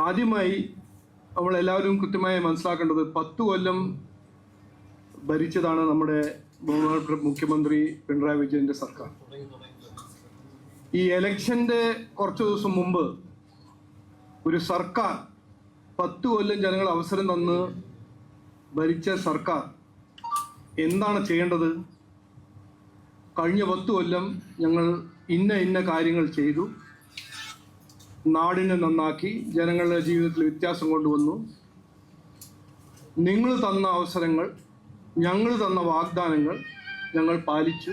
ആദ്യമായി നമ്മൾ എല്ലാവരും കൃത്യമായി മനസ്സിലാക്കേണ്ടത് പത്ത് കൊല്ലം ഭരിച്ചതാണ് നമ്മുടെ ബഹുമാനപ്പെട്ട മുഖ്യമന്ത്രി പിണറായി വിജയന്റെ സർക്കാർ. ഈ എലക്ഷന്റെ കുറച്ച് ദിവസം മുമ്പ് ഒരു സർക്കാർ പത്ത് കൊല്ലം ജനങ്ങൾ അവസരം തന്ന് ഭരിച്ച സർക്കാർ എന്താണ് ചെയ്യേണ്ടത്? കഴിഞ്ഞ പത്ത് കൊല്ലം ഞങ്ങൾ ഇന്ന ഇന്ന കാര്യങ്ങൾ ചെയ്തു. നാടിനെ നന്നാക്കി ജനങ്ങളുടെ ജീവിതത്തിൽ വ്യത്യാസം കൊണ്ടുവന്നു. നിങ്ങൾ തന്ന അവസരങ്ങൾ ഞങ്ങൾ തന്ന വാഗ്ദാനങ്ങൾ ഞങ്ങൾ പാലിച്ചു.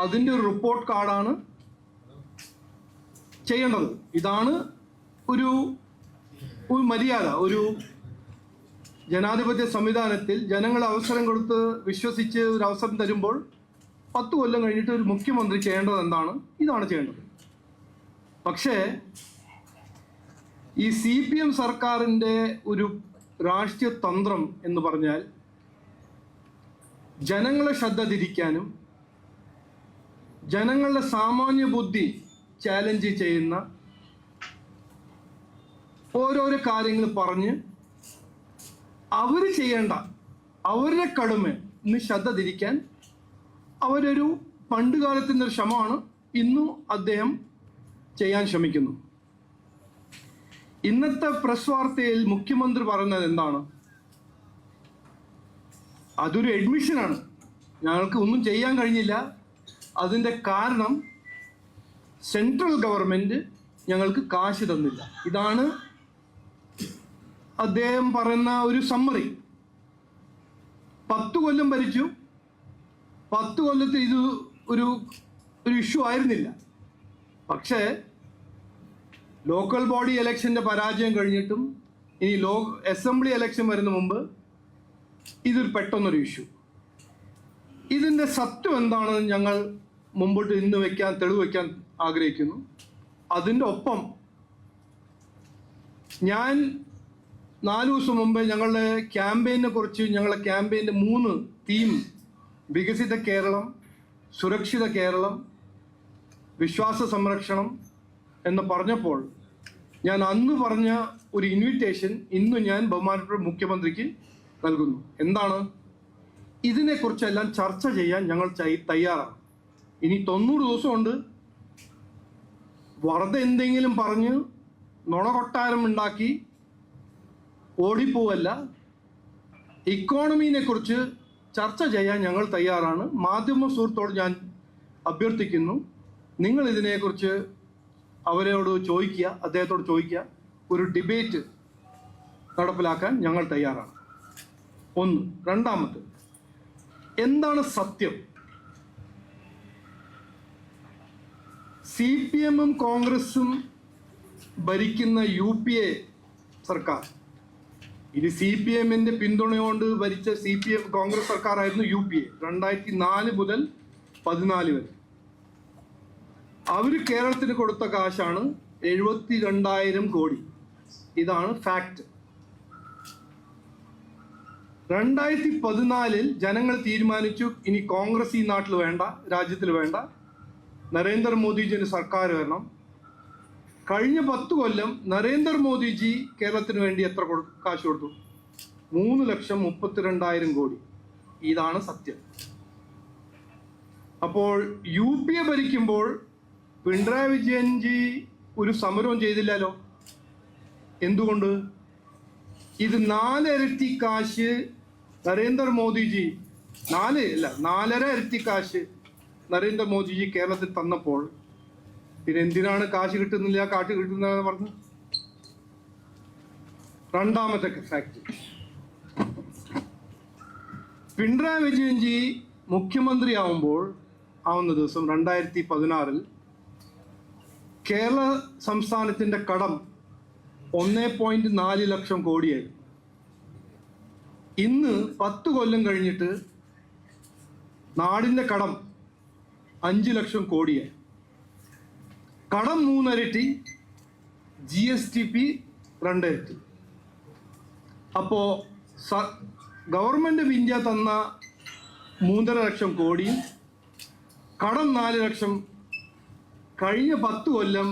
അതിന്റെ ഒരു റിപ്പോർട്ട് കാർഡാണ് ചെയ്യേണ്ടത്. ഇതാണ് ഒരു ഒരു മര്യാദ ഒരു ജനാധിപത്യ സംവിധാനത്തിൽ ജനങ്ങൾ അവസരം കൊടുത്ത് വിശ്വസിച്ച് ഒരു അവസരം തരുമ്പോൾ പത്ത് കൊല്ലം കഴിഞ്ഞിട്ട് ഒരു മുഖ്യമന്ത്രി ചെയ്യേണ്ടത് എന്താണ്? ഇതാണ് ചെയ്യേണ്ടത്. പക്ഷേ ഈ സി പി എം സർക്കാരിന്റെ ഒരു രാഷ്ട്രീയ തന്ത്രം എന്ന് പറഞ്ഞാൽ ജനങ്ങളെ ശ്രദ്ധ തിരിക്കാനും ജനങ്ങളുടെ സാമാന്യ ബുദ്ധി ചാലഞ്ച് ചെയ്യുന്ന ഓരോരോ കാര്യങ്ങൾ പറഞ്ഞ് അവർ ചെയ്യേണ്ട അവരുടെ കടുമ ഇന്ന് ശ്രദ്ധ തിരിക്കാൻ അവരൊരു പണ്ട് കാലത്തിന്റെ ഒരു ശ്രമമാണ്. ഇന്നും അദ്ദേഹം ചെയ്യാൻ ശ്രമിക്കുന്നു. ഇന്നത്തെ പ്രസ് വാർത്തയിൽ മുഖ്യമന്ത്രി പറഞ്ഞത് എന്താണ്? അതൊരു അഡ്മിഷനാണ് ഞങ്ങൾക്ക് ഒന്നും ചെയ്യാൻ കഴിഞ്ഞില്ല. അതിന്റെ കാരണം സെൻട്രൽ ഗവൺമെന്റ് ഞങ്ങൾക്ക് കാശ് തന്നില്ല. ഇതാണ് അദ്ദേഹം പറയുന്ന ഒരു സമ്മറി പത്ത് കൊല്ലം ഭരിച്ചു. പത്ത് കൊല്ലത്തിൽ ഇത് ഒരു ഒരു ഇഷ്യൂ ആയിരുന്നില്ല. പക്ഷേ ലോക്കൽ ബോഡി ഇലക്ഷന്റെ പരാജയം കഴിഞ്ഞിട്ടും ഇനി ലോ അസംബ്ലി ഇലക്ഷൻ വരുന്ന മുമ്പ് ഇതൊരു പെട്ടെന്നൊരു ഇഷ്യൂ. ഇതിന്റെ സത്യം എന്താണെന്ന് ഞങ്ങൾ മുമ്പോട്ട് ഇന്ന് വയ്ക്കാൻ തെളിവ് വയ്ക്കാൻ ആഗ്രഹിക്കുന്നു. അതിന്റെ ഒപ്പം ഞാൻ നാല് ദിവസം മുമ്പ് ഞങ്ങളുടെ ക്യാമ്പയിനെ കുറിച്ച് ഞങ്ങളുടെ ക്യാമ്പയിന്റെ മൂന്ന് തീം വികസിത കേരളം സുരക്ഷിത കേരളം വിശ്വാസ സംരക്ഷണം എന്ന് പറഞ്ഞപ്പോൾ ഞാൻ അന്ന് പറഞ്ഞ ഒരു ഇൻവിറ്റേഷൻ ഇന്ന് ഞാൻ ബഹുമാനപ്പെട്ട മുഖ്യമന്ത്രിക്ക് നൽകുന്നു. എന്താണ്? ഇതിനെക്കുറിച്ചെല്ലാം ചർച്ച ചെയ്യാൻ ഞങ്ങൾ തയ്യാറാണ്. ഇനി തൊണ്ണൂറ് ദിവസമുണ്ട്. വെറുതെ എന്തെങ്കിലും പറഞ്ഞ് നുണ കൊട്ടാരം ഉണ്ടാക്കി ഓടിപ്പോവല്ല. ഇക്കോണമിനെ കുറിച്ച് ചർച്ച ചെയ്യാൻ ഞങ്ങൾ തയ്യാറാണ്. മാധ്യമ സുഹൃത്തോട് ഞാൻ അഭ്യർത്ഥിക്കുന്നു. നിങ്ങൾ ഇതിനെക്കുറിച്ച് അവരോട് ചോദിക്കുക അദ്ദേഹത്തോട് ചോദിക്കുക. ഒരു ഡിബേറ്റ് നടപ്പിലാക്കാൻ ഞങ്ങൾ തയ്യാറാണ്. ഒന്ന്. രണ്ടാമത് എന്താണ് സത്യം? സി പി എമ്മും കോൺഗ്രസും ഭരിക്കുന്ന യു പി എ സർക്കാർ. ഇത് സി പി എമ്മിന്റെ പിന്തുണയോണ്ട് ഭരിച്ച സി പി എം കോൺഗ്രസ് സർക്കാരായിരുന്നു യു പി എ രണ്ടായിരത്തി നാല് മുതൽ പതിനാല് വരെ. അവർ കേരളത്തിന് കൊടുത്ത കാശാണ് എഴുപത്തി രണ്ടായിരം കോടി. ഇതാണ് ഫാക്ട് രണ്ടായിരത്തി പതിനാലിൽ ജനങ്ങൾ തീരുമാനിച്ചു ഇനി കോൺഗ്രസ് ഈ നാട്ടിൽ വേണ്ട രാജ്യത്തിൽ വേണ്ട. നരേന്ദ്രമോദിജിന് സർക്കാർ വരണം. കഴിഞ്ഞ പത്ത് കൊല്ലം നരേന്ദ്രമോദിജി കേരളത്തിന് വേണ്ടി എത്ര കാശ് കൊടുത്തു? മൂന്ന് ലക്ഷം മുപ്പത്തിരണ്ടായിരം കോടി. ഇതാണ് സത്യം. അപ്പോൾ യു പി എ ഭരിക്കുമ്പോൾ പിണറായി വിജയൻജി ഒരു സമരവും ചെയ്തില്ലല്ലോ. എന്തുകൊണ്ട്? ഇത് നാലരട്ടി കാശ് നരേന്ദ്രമോദിജി നാല് അല്ല നാലര ഇരട്ടി കാശ് നരേന്ദ്രമോദിജി കേരളത്തിൽ തന്നപ്പോൾ. പിന്നെ എന്തിനാണ് കാശ് കിട്ടുന്നില്ല കാട്ട് കിട്ടുന്നില്ല പറഞ്ഞു? രണ്ടാമത്തെ ഫാക്ട് പിണറായി വിജയൻജി മുഖ്യമന്ത്രിയാവുമ്പോൾ ആവുന്ന ദിവസം രണ്ടായിരത്തി പതിനാറിൽ കേരള സംസ്ഥാനത്തിന്റെ കടം ഒന്നേ പോയിന്റ് നാല് ലക്ഷം കോടിയായി. ഇന്ന് പത്ത് കൊല്ലം കഴിഞ്ഞിട്ട് നാടിന്റെ കടം അഞ്ച് ലക്ഷം കോടിയായി. കടം മൂന്നരട്ടി ജി എസ് ടി പി രണ്ടരട്ടി. അപ്പോ സ- ഗവൺമെന്റ് ഓഫ് ഇന്ത്യ തന്ന മൂന്നര ലക്ഷം കോടിയും കടം നാല് ലക്ഷം കഴിഞ്ഞ പത്ത് കൊല്ലം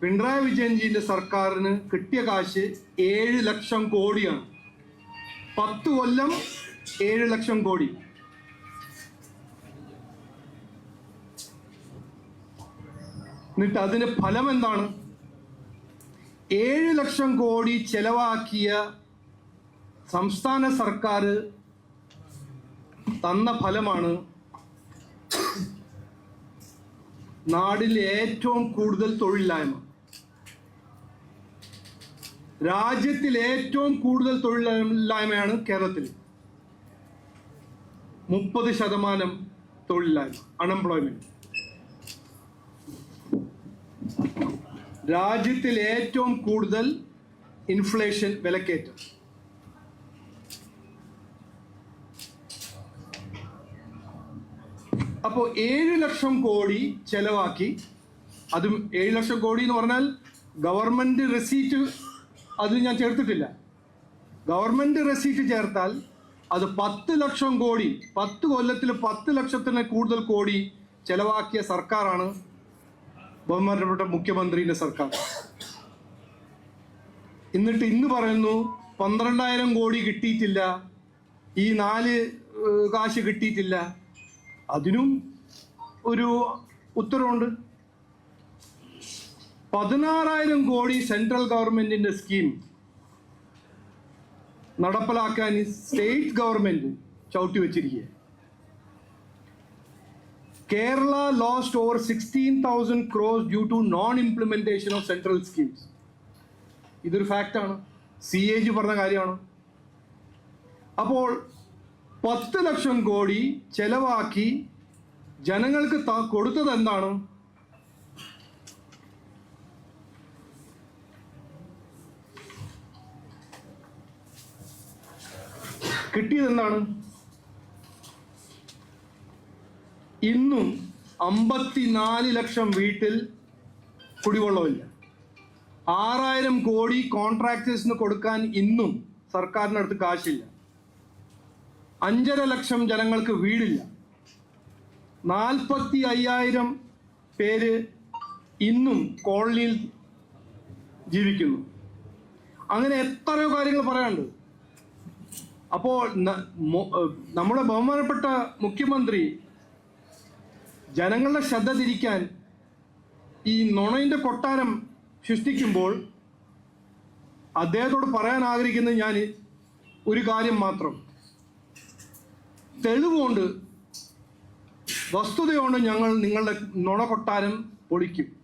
പിണറായി വിജയൻജിന്റെ സർക്കാരിന് കിട്ടിയ കാശ് ഏഴ് ലക്ഷം കോടിയാണ്. പത്ത് കൊല്ലം ഏഴ് ലക്ഷം കോടി. എന്നിട്ട് അതിന് ഫലം എന്താണ്? ഏഴ് ലക്ഷം കോടി ചെലവാക്കിയ സംസ്ഥാന സർക്കാർ തന്ന ഫലമാണ് നാടിൽ ഏറ്റവും കൂടുതൽ തൊഴിലില്ലായ്മ. രാജ്യത്തിൽ ഏറ്റവും കൂടുതൽ തൊഴിലില്ലായ്മയാണ് കേരളത്തിൽ. മുപ്പത് ശതമാനം തൊഴിലില്ലായ്മ അൺഎംപ്ലോയ്മെന്റ് രാജ്യത്തിൽ ഏറ്റവും കൂടുതൽ ഇൻഫ്ലേഷൻ വിലക്കയറ്റം. അപ്പോൾ ഏഴ് ലക്ഷം കോടി ചെലവാക്കി. അതും ഏഴ് ലക്ഷം കോടി എന്ന് പറഞ്ഞാൽ ഗവൺമെന്റ് റെസീറ്റ് അത് ഞാൻ ചേർത്തിട്ടില്ല. ഗവൺമെന്റ് റെസീറ്റ് ചേർത്താൽ അത് പത്ത് ലക്ഷം കോടി പത്ത് കൊല്ലത്തിൽ പത്ത് ലക്ഷത്തിന് കൂടുതൽ കോടി ചെലവാക്കിയ സർക്കാരാണ് ബഹുമാനപ്പെട്ട മുഖ്യമന്ത്രിയുടെ സർക്കാർ. എന്നിട്ട് ഇന്ന് പറയുന്നു പന്ത്രണ്ടായിരം കോടി കിട്ടിയിട്ടില്ല ഈ നാല് കാശ് കിട്ടിയിട്ടില്ല. അതിനും ഒരു ഉത്തരവുണ്ട്. പതിനാറായിരം കോടി സെൻട്രൽ ഗവൺമെന്റിന്റെ സ്കീം നടപ്പിലാക്കാൻ സ്റ്റേറ്റ് ഗവൺമെന്റ് ചവിട്ടി വെച്ചിരിക്കുക Kerala lost over sixteen thousand crores due to non implementation of central schemes ഇതൊരു ഫാക്റ്റാണ് സി എ ജി പറഞ്ഞ കാര്യമാണ്. അപ്പോൾ പത്ത് ലക്ഷം കോടി ചെലവാക്കി ജനങ്ങൾക്ക് കൊടുത്തത് എന്താണ് കിട്ടിയത് എന്താണ് ഇന്നും അമ്പത്തിനാല് ലക്ഷം വീട്ടിൽ കുടിവെള്ളമില്ല. ആറായിരം കോടി കോൺട്രാക്ടേഴ്സിന് കൊടുക്കാൻ ഇന്നും സർക്കാരിനടുത്ത് കാശില്ല. അഞ്ചര ലക്ഷം ജനങ്ങൾക്ക് വീടില്ല. നാൽപ്പത്തി അയ്യായിരം പേര് ഇന്നും കോളനിയിൽ ജീവിക്കുന്നു. അങ്ങനെ എത്രയോ കാര്യങ്ങൾ പറയാനുണ്ട്. അപ്പോൾ നമ്മുടെ ബഹുമാനപ്പെട്ട മുഖ്യമന്ത്രി ജനങ്ങളുടെ ശ്രദ്ധ തിരിക്കാൻ ഈ നുണയിന്റെ കൊട്ടാരം സൃഷ്ടിക്കുമ്പോൾ അദ്ദേഹത്തോട് പറയാൻ ആഗ്രഹിക്കുന്നത് ഞാൻ ഒരു കാര്യം മാത്രം. തെളിവുകൊണ്ട് വസ്തുതയോണ്ട് ഞങ്ങൾ നിങ്ങളുടെ നുണ കൊട്ടാരം പൊളിക്കും.